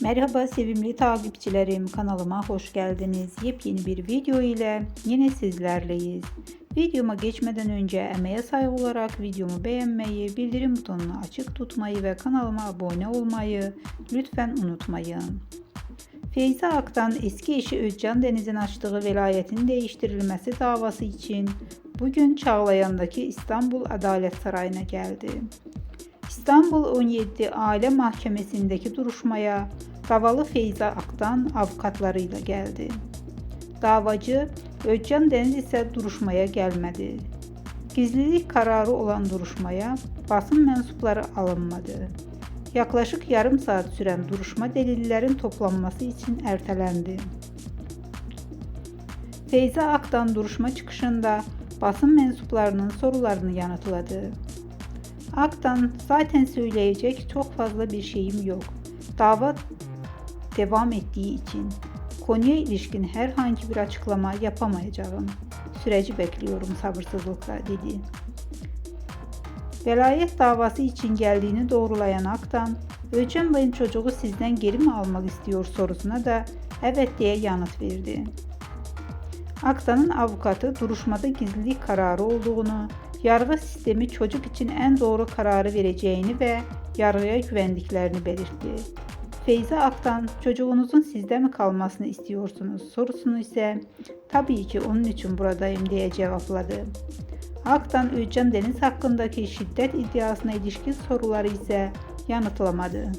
Merhaba sevimli takipçilerim kanalıma hoş geldiniz. Yepyeni bir video ile yine sizlerleyiz. Videoma geçmeden önce emeğe saygı olarak videomu beğenmeyi, bildirim butonunu açık tutmayı ve kanalıma abone olmayı lütfen unutmayın. Feyza Aktan eski eşi Özcan Deniz'in açtığı velayetin değiştirilmesi davası için bugün Çağlayan'daki İstanbul Adalet Sarayı'na geldi. İstanbul 17 Aile Mahkemesi'ndeki duruşmaya davalı Feyza Aktan avukatlarıyla geldi. Davacı Özcan Deniz ise duruşmaya gelmedi. Gizlilik kararı olan duruşmaya basın mensupları alınmadı. Yaklaşık yarım saat süren duruşma delillerin toplanması için ertelendi. Feyza Aktan duruşma çıkışında basın mensuplarının sorularını yanıtladı. Aktan zaten söyleyecek çok fazla bir şeyim yok. Dava devam ettiği için konuya ilişkin herhangi bir açıklama yapamayacağım. Süreci bekliyorum sabırsızlıkla dedi. Velayet davası için geldiğini doğrulayan Aktan, Özcan Bey'in çocuğu sizden geri mi almak istiyor sorusuna da evet diye yanıt verdi. Aktan'ın avukatı duruşmada gizlilik kararı olduğunu, yargı sistemi çocuk için en doğru kararı vereceğini ve yargıya güvendiklerini belirtti. Feyza Aktan, çocuğunuzun sizde mi kalmasını istiyorsunuz sorusunu ise tabii ki onun için buradayım diye cevapladı. Aktan, Özcan Deniz hakkındaki şiddet iddiasına ilişkin soruları ise yanıtlamadı.